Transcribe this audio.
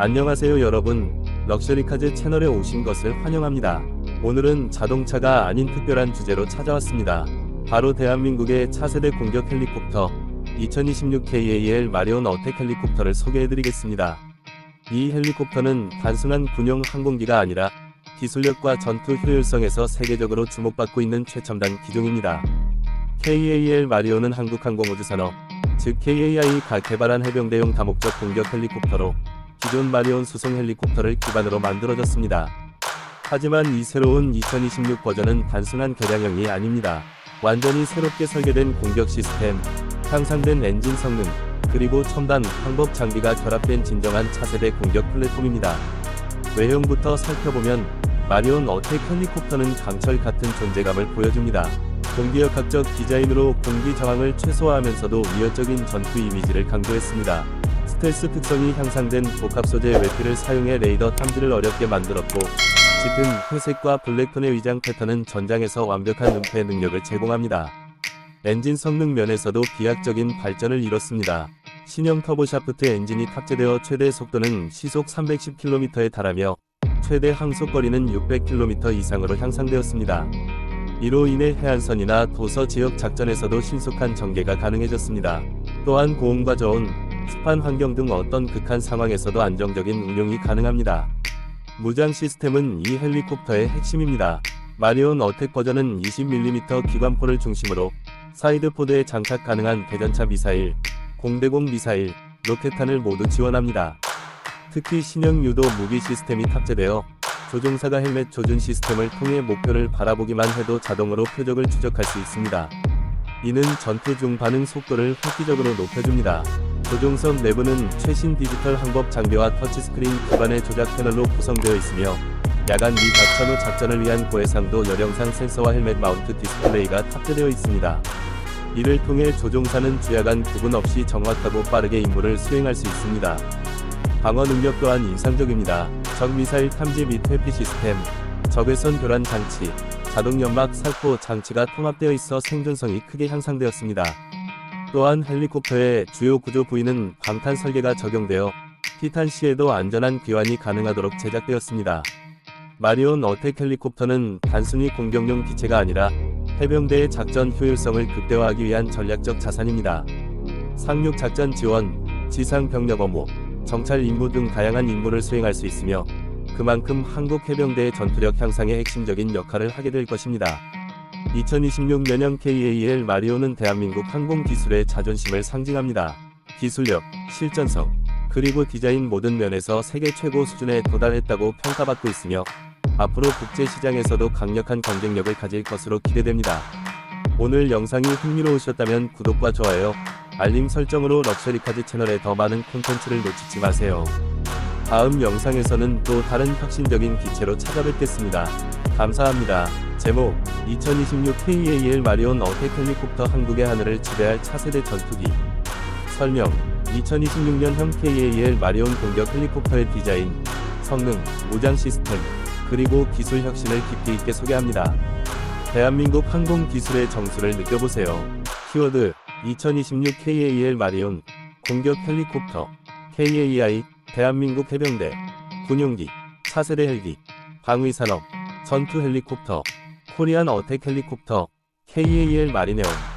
안녕하세요 여러분. 럭셔리카즈 채널에 오신 것을 환영합니다. 오늘은 자동차가 아닌 특별한 주제로 찾아왔습니다. 바로 대한민국의 차세대 공격 헬리콥터 2026 KAL 마리온 어택 헬리콥터를 소개해드리겠습니다. 이 헬리콥터는 단순한 군용 항공기가 아니라 기술력과 전투 효율성에서 세계적으로 주목받고 있는 최첨단 기종입니다 KAL 마리온은 한국항공우주 산업 즉 KAI가 개발한 해병대용 다목적 공격 헬리콥터로 기존 마리온 수송 헬리콥터를 기반으로 만들어졌습니다. 하지만 이 새로운 2026 버전은 단순한 개량형이 아닙니다. 완전히 새롭게 설계된 공격 시스템, 향상된 엔진 성능, 그리고 첨단 항법 장비가 결합된 진정한 차세대 공격 플랫폼입니다. 외형부터 살펴보면 마리온 어택 헬리콥터는 강철 같은 존재감을 보여줍니다. 공기역 학적 디자인으로 공기 저항을 최소화하면서도 위협적인 전투 이미지를 강조했습니다. 스텔스 특성이 향상된 복합 소재 외피를 사용해 레이더 탐지를 어렵게 만들었고 짙은 회색과 블랙톤의 위장 패턴은 전장에서 완벽한 은폐 능력을 제공합니다. 엔진 성능 면에서도 비약적인 발전을 이뤘습니다. 신형 터보샤프트 엔진이 탑재되어 최대 속도는 시속 310km에 달하며 최대 항속거리는 600km 이상으로 향상되었습니다. 이로 인해 해안선이나 도서 지역 작전에서도 신속한 전개가 가능해졌습니다. 또한 고온과 저온, 습한 환경 등 어떤 극한 상황에서도 안정적인 운용이 가능합니다. 무장 시스템은 이 헬리콥터의 핵심입니다. 마리온 어택 버전은 20mm 기관포를 중심으로 사이드 포드에 장착 가능한 대전차 미사일, 공대공 미사일, 로켓탄을 모두 지원합니다. 특히 신형 유도 무기 시스템이 탑재되어 조종사가 헬멧 조준 시스템을 통해 목표를 바라보기만 해도 자동으로 표적을 추적할 수 있습니다. 이는 전투 중 반응 속도를 획기적으로 높여줍니다. 조종석 내부는 최신 디지털 항법 장비와 터치스크린 기반의 조작 패널로 구성되어 있으며 야간 및 작전 후 작전을 위한 고해상도 열영상 센서와 헬멧 마운트 디스플레이가 탑재되어 있습니다. 이를 통해 조종사는 주야간 구분 없이 정확하고 빠르게 임무를 수행할 수 있습니다. 방어 능력 또한 인상적입니다. 적 미사일 탐지 및 회피 시스템, 적외선 교란 장치, 자동 연막 살포 장치가 통합되어 있어 생존성이 크게 향상되었습니다. 또한 헬리콥터의 주요 구조 부위는 방탄 설계가 적용되어 티탄 시에도 안전한 귀환이 가능하도록 제작되었습니다. 마리온 어택 헬리콥터는 단순히 공격용 기체가 아니라 해병대의 작전 효율성을 극대화하기 위한 전략적 자산입니다. 상륙 작전 지원, 지상 병력 업무, 정찰 임무 등 다양한 임무를 수행할 수 있으며 그만큼 한국 해병대의 전투력 향상에 핵심적인 역할을 하게 될 것입니다. 2026 년형 KAL 마리오는 대한민국 항공 기술의 자존심을 상징합니다. 기술력, 실전성, 그리고 디자인 모든 면에서 세계 최고 수준에 도달했다고 평가받고 있으며 앞으로 국제 시장에서도 강력한 경쟁력을 가질 것으로 기대됩니다. 오늘 영상이 흥미로우셨다면 구독과 좋아요, 알림 설정으로 럭셔리카즈 채널에 더 많은 콘텐츠를 놓치지 마세요. 다음 영상에서는 또 다른 혁신적인 기체로 찾아뵙겠습니다. 감사합니다. 제목 2026 KAL 마리온 어택 헬리콥터 한국의 하늘을 지배할 차세대 전투기 설명 2026년형 KAL 마리온 공격 헬리콥터의 디자인, 성능, 무장 시스템, 그리고 기술 혁신을 깊이 있게 소개합니다. 대한민국 항공 기술의 정수를 느껴보세요. 키워드 2026 KAL 마리온 공격 헬리콥터 KAI 대한민국 해병대 군용기 차세대 헬기 방위산업 전투 헬리콥터 코리안 어택 헬리콥터 KAL 마리네온